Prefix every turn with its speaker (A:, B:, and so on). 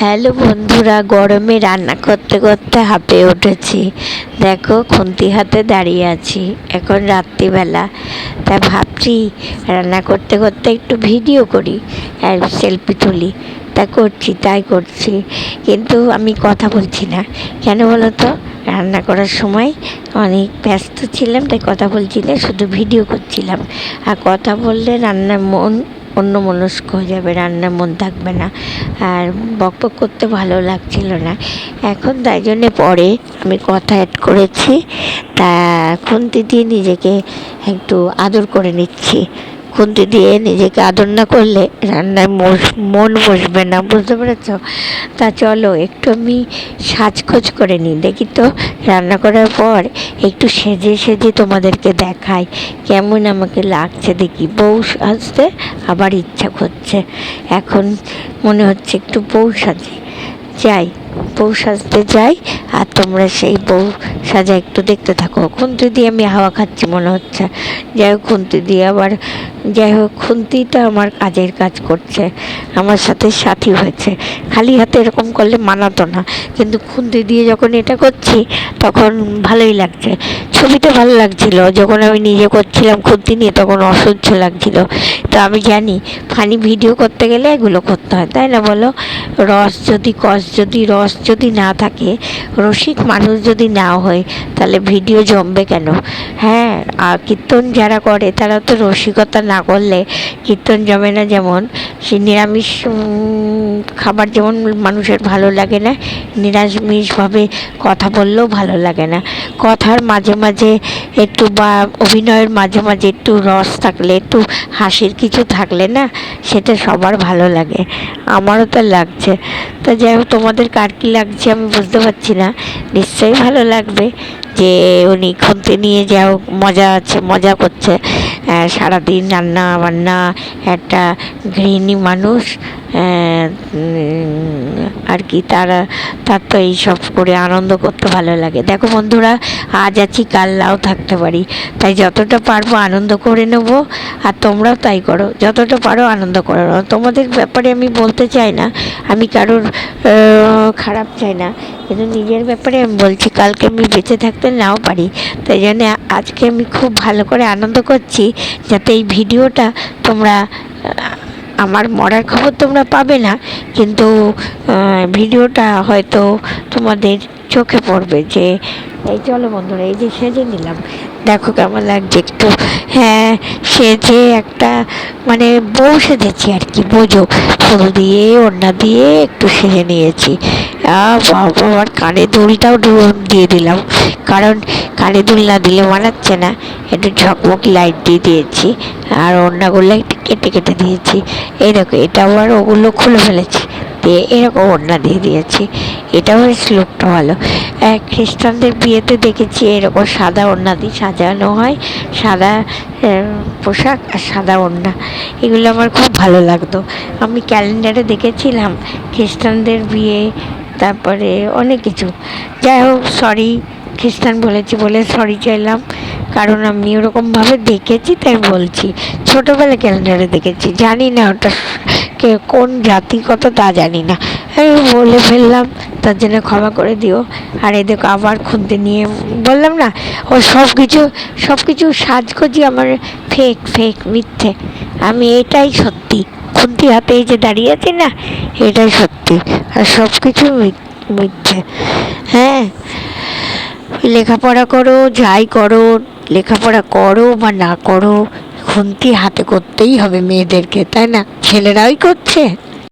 A: Hello বন্ধুরা, গরমে রান্না করতে করতে হাঁপে উঠেছি। দেখো, খুন্তি হাতে দাঁড়িয়ে আছি, এখন রাত্রিবেলা। তা ভাবছি, রান্না করতে করতে একটু ভিডিও করি আর সেলফি তুলি। তা করছি, তাই করছি। কিন্তু আমি কথা বলছি না। কেন বলো তো? রান্না করার সময় অনেক ব্যস্ত ছিলাম, তাই কথা বলছি না, শুধু ভিডিও করছিলাম। আর কথা বললে রান্নার মন অন্য মনস্ক হয়ে যাবে, রান্নার মন থাকবে না। আর বক বক করতে ভালো লাগছিল না। এখন তাই জন্যে পরে আমি কথা অ্যাড করেছি। তা খুন্তি দিয়ে নিজেকে একটু আদর করে নিচ্ছি। খুন্তি দিয়ে নিজেকে আদর না করলে রান্নায় মন বসবে না, বুঝতে পেরেছ? তা চলো, একটু আমি সাজখোজ করে নিই। দেখি তো, রান্না করার পর একটু সেজে সেজে তোমাদেরকে দেখাই। কেমন আমাকে লাগছে দেখি। বউ সাজতে আবার ইচ্ছা করছে। এখন মনে হচ্ছে একটু বউ সাজি। যাই, বউ সাজতে যাই আর তোমরা সেই বউ সাজা একটু দেখতে থাকো। খুন্তি দিয়ে আমি হাওয়া খাচ্ছি মনে হচ্ছে। যাই হোক, খুন্তি দিয়ে আবার, যাই হোক, খুন্তিটা আমার কাজের কাজ করছে। আমার সাথে সাথী হয়েছে। খালি হাতে এরকম করলে মানাতো না। কিন্তু খুন্তি দিয়ে যখন এটা করছি, তখন ভালোই লাগছে। ছবিতে ভালো লাগছিল। যখন আমি নিজে করছিলাম খুন্তি নিয়ে, তখন অসহ্য লাগছিল। তো আমি জানি ফানি ভিডিও করতে গেলে এগুলো করতে হয়। তাই না বলো? রস যদি, কস যদি, রস যদি না থাকে, রসিক মানুষ যদি না হয় তাহলে ভিডিও জমবে কেন? হ্যাঁ আর কীর্তন যারা করে, তারা তো রসিকতা না করলে কীর্তন জমে না যেমন। সে নিরামিষ খাবার যেমন মানুষের ভালো লাগে না, নিরামিষভাবে কথা বললেও ভালো লাগে না। কথার মাঝে মাঝে একটু বা অভিনয়ের মাঝে মাঝে একটু রস থাকলে, একটু হাসির কিছু থাকলে না, সেটা সবার ভালো লাগে। আমারও তো লাগছে। তা যাই হোক, তোমাদের কার কী লাগছে আমি বুঝতে পারছি না। নিশ্চয়ই ভালো লাগবে যে উনি খুঁজতে নিয়ে যা হোক মজা আছে, মজা করছে। সারাদিন রান্না বান্না একটা গৃহিণী মানুষ আর কি, তারা, তার তো এইসব করে আনন্দ করতে ভালো লাগে। দেখো বন্ধুরা, আজ আছি কাল নাও থাকতে পারি। তাই যতটা পারব আনন্দ করে নেব, আর তোমরাও তাই করো। যতটা পারো আনন্দ করো। তোমাদের ব্যাপারে আমি বলতে চাই না, আমি কারোর খারাপ চাই না। কিন্তু নিজের ব্যাপারে আমি বলছি, কালকে আমি বেঁচে থাকতে নাও পারি। তাই জন্য আজকে আমি খুব ভালো করে আনন্দ করছি, যাতে এই ভিডিওটা তোমরা আমার মরার খবর তোমরা পাবে না, কিন্তু ভিডিওটা হয়তো তোমাদের চোখে পড়বে যে, এই চলো বন্ধুরা, এই যে সেজে নিলাম। দেখো কেমন লাগছে একটু। হ্যাঁ সেজে একটা মানে বউ সেজেছি আর কি, বোঝো। ফুল দিয়ে, ওড়না দিয়ে একটু সেজে নিয়েছি। বাবা, আমার কানে দড়িটাও দিয়ে দিলাম। কারণ কানে দুল না দিলে মানাচ্ছে না। একটু ঝকমক লাইট দিয়ে দিয়েছি। আর ওড়নাগুলো একটু কেটে কেটে দিয়েছি। এই দেখো, এটা আবার ওগুলো খুলে ফেলেছি। দিয়ে এরকম ওড়না দিয়ে দিয়েছি। এটাও বেশ লুকটা ভালো। খ্রিস্টানদের বিয়েতে দেখেছি এরকম সাদা ওড়না দিয়ে সাজানো হয়। সাদা পোশাক আর সাদা ওড়না। এগুলো আমার খুব ভালো লাগতো। আমি ক্যালেন্ডারে দেখেছিলাম খ্রিস্টানদের বিয়ে, তারপরে অনেক কিছু। যাই হোক সরি খ্রিস্টান বলেছি বলে সরি চাইলাম। কারণ আমি ওরকমভাবে দেখেছি, তাই বলছি। ছোটোবেলা ক্যালেন্ডারে দেখেছি। জানি না ওটা কে কোন জাতি কত তা জানি না। আমি বলে ফেললাম, তার জন্য ক্ষমা করে দিও। আর দেখো আবার খুঁজতে নিয়ে বললাম না, ও সব কিছু সব কিছু সাজগোজি আমার ফেক ফেক মিথ্যে। আমি এটাই সত্যি। খুন্তি হাতে এই যে দাঁড়িয়ে আছি না, এটাই সত্যি। আর সব কিছু মিথ- মিথ্যে। হ্যাঁ। লেখাপড়া করো, যাই করো, লেখাপড়া করো বা না করো, খুন্তি হাতে করতেই হবে মেয়েদেরকে, তাই না? ছেলেরাই করছে।